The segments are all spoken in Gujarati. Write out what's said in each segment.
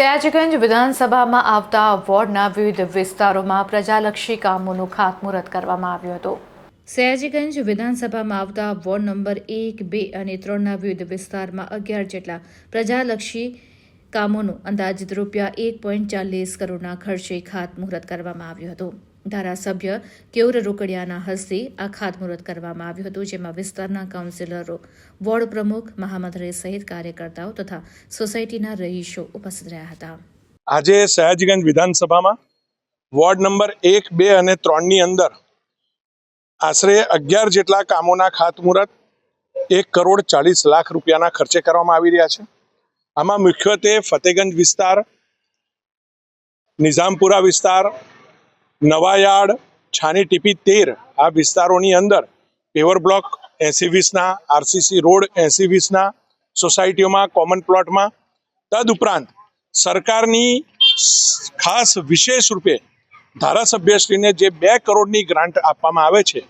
સયાજગંજ વિધાનસભામાં આવતા વોર્ડના વિવિધ વિસ્તારોમાં પ્રજાલક્ષી કામોનું ખાતમુહૂર્ત કરવામાં આવ્યું હતું. સયાજીગંજ વિધાનસભામાં આવતા વોર્ડ નંબર એક, બે અને ત્રણના વિવિધ વિસ્તારમાં અગિયાર જેટલા પ્રજાલક્ષી કામોનું અંદાજિત રૂપિયા એક પોઈન્ટ ચાલીસ કરોડના ખર્ચે ખાતમુહૂર્ત કરવામાં આવ્યું હતું. ધારાસભ્ય કેયુર રોકડિયાના હસ્તે આ ખાતમુહૂર્ત કરવામાં આવ્યું હતું, જેમાં વિસ્તારના કાઉન્સિલરો, વોર્ડ પ્રમુખ, મહામંત્રી સહિત કાર્યકર્તાઓ તથા સોસાયટીના રહીશો ઉપસ્થિત રહ્યા હતા. આજે સયાજીગંજ વિધાનસભામાં વોર્ડ નંબર એક, બે અને ત્રણની અંદર આશરે અગિયાર જેટલા કામોના ખાતમુહૂર્ત, એક કરોડ ચાલીસ લાખ રૂપિયાના ખર્ચે કરવામાં આવી રહ્યા છે. આમાં મુખ્યત્વે ફતેગંજ વિસ્તાર, નિઝામપુરા વિસ્તાર નવાયાર્ડ છાની ટીપી તેર આ વિસ્તારોની અંદર પેવર બ્લોક એસી વીસના, આરસીસી રોડ એસી વીસના, સોસાયટીઓમાં, કોમન પ્લોટમાં, તદુપરાંત સરકારની ખાસ વિશેષ રૂપે ધારાસભ્યશ્રીને જે બે કરોડની ગ્રાન્ટ આપવામાં આવે છે,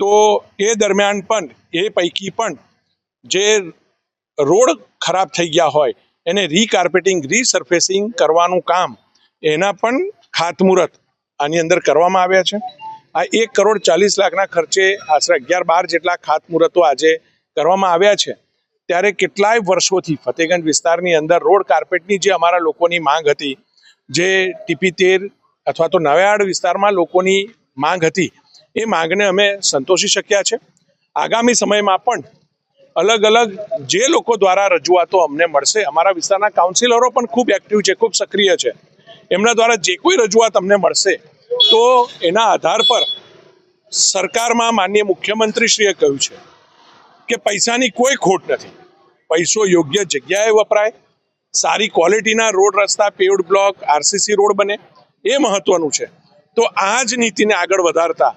તો એ દરમિયાન પણ, એ પૈકી પણ જે રોડ ખરાબ થઈ ગયા હોય, એને રીકાર્પેટિંગ રીસર્ફેસિંગ કરવાનું કામ, એના પણ ખાતમુહૂર્ત આની અંદર કરવામાં આવ્યા છે. આ એક કરોડ ચાલીસ લાખના ખર્ચે આશરે અગિયાર બાર જેટલા ખાતમુહૂર્તો આજે કરવામાં આવ્યા છે. ત્યારે કેટલાય વર્ષોથી ફતેગંજ વિસ્તારની અંદર રોડ કાર્પેટની જે અમારા લોકોની માંગ હતી, જે ટીપી તેર અથવા તો નવાયાડ વિસ્તારમાં લોકોની માંગ હતી, એ માંગને અમે સંતોષી શક્યા છે. આગામી સમયમાં પણ અલગ અલગ જે લોકો દ્વારા રજૂઆતો અમને મળશે, અમારા વિસ્તારના કાઉન્સિલરો પણ ખૂબ એક્ટિવ છે, ખૂબ સક્રિય છે. એમના દ્વારા જે કોઈ રજૂઆત અમને મળશે, તો એના આધાર પર સરકારમાં માન્ય મુખ્યમંત્રીશ્રીએ કહ્યું છે કે પૈસાની કોઈ ખોટ નથી. પૈસો યોગ્ય જગ્યાએ વપરાય, સારી ક્વોલિટીના રોડ રસ્તા પેવડ બ્લોક, આરસીસી રોડ બને, એ મહત્વનું છે. તો આ જ નીતિને આગળ વધારતા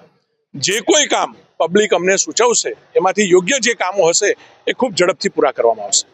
જે કોઈ કામ પબ્લિક અમને સૂચવશે, એમાંથી યોગ્ય જે કામો હશે, એ ખૂબ ઝડપથી પૂરા કરવામાં આવશે.